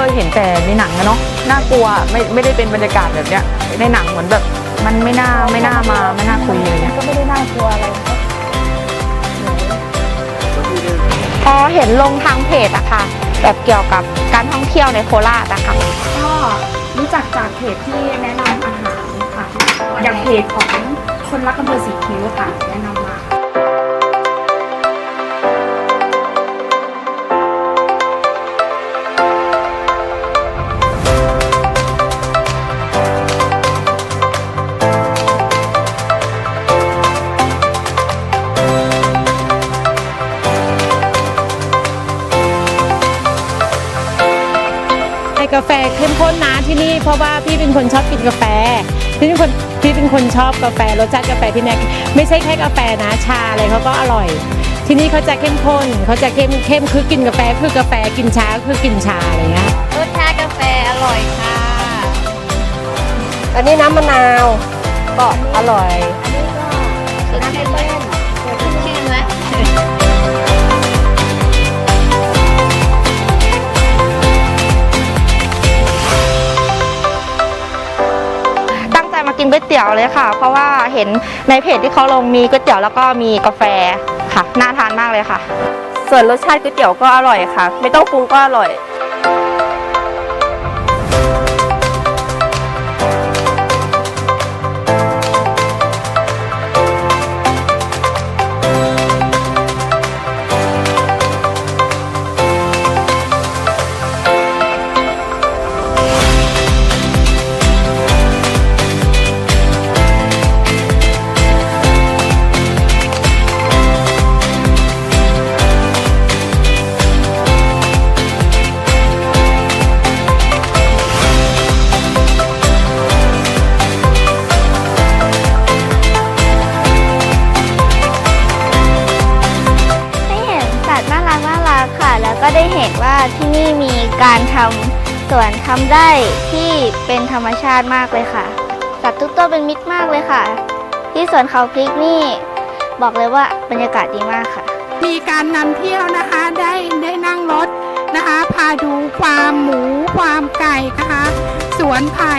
เคยเห็นแต่ในหนังอะเนาะน่ากลัวไม่ไม่ได้เป็นบรรยากาศแบบเนี้ยในหนังเหมือนแบบ มันไม่น่าไม่น่ามาไม่น่าคุยอะไรเงี้ยก็ไม่ได้น่ากลัวอะไรนะพอเห็นลงทางเพจอะค่ะ แบบเกี่ยวกับการท่องเที่ยวในโคราชอะค่ะก็รู้จักจากเพจที่แนะนำอาหารค่ะอย่างเพจของคนรักอำเภอสีคิ้วค่ะแนะนำมา กาแฟเข้มข้นนะที่นี่เพราะว่าพี่เป็นคนชอบกินกาแฟพี่เป็นคนพี่เป็นคนชอบกาแฟรสชาติกาแฟที่เนี่ยไม่ใช่แค่กาแฟนะชาอะไรเขาก็อร่อย ที่นี่เขาจะเข้มข้นเขาจะเข้มเข้มคือกินกาแฟคือกาแฟกินชาคือกินชาอะไรเงี้ยรสชาติกาแฟอร่อยค่ะอันนี้น้ำมะนาวก็อร่อย วยเตี๋ยวเลยค่ะ เพราะว่าเห็นในเพจที่เขาลงมีก๋วยเตี๋ยวแล้วก็มีกาแฟค่ะ น่าทานมากเลยค่ะ ส่วนรสชาติก๋วยเตี๋ยวก็อร่อยค่ะ ไม่ต้องปรุงก็อร่อย การทำสวนทำไร่ที่เป็นธรรมชาติมากเลยค่ะ สัตว์ทุกตัวเป็นมิตรมากเลยค่ะ ที่สวนเขาพริกนี่ บอกเลยว่าบรรยากาศดีมากค่ะ มีการนำเที่ยวนะคะได้ได้นั่งรถนะคะ พาดูฟาร์มหมูฟาร์มไก่นะคะ สวนไผ่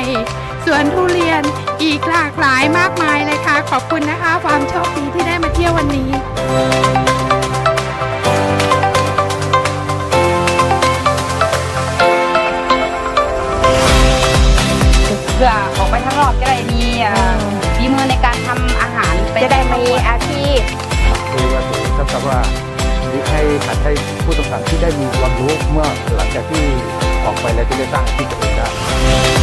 สวนทุเรียนอีกหลากหลายมากมายเลยค่ะ ขอบคุณนะคะความช มีอาชีพคือว่าถือเท่ากับว่าให้หัดให้ผู้ต้องขังที่ได้มีความรู้เมื่อหลังจากที่ออกไปแล้วจะได้สร้างอาชีพตัวเองได้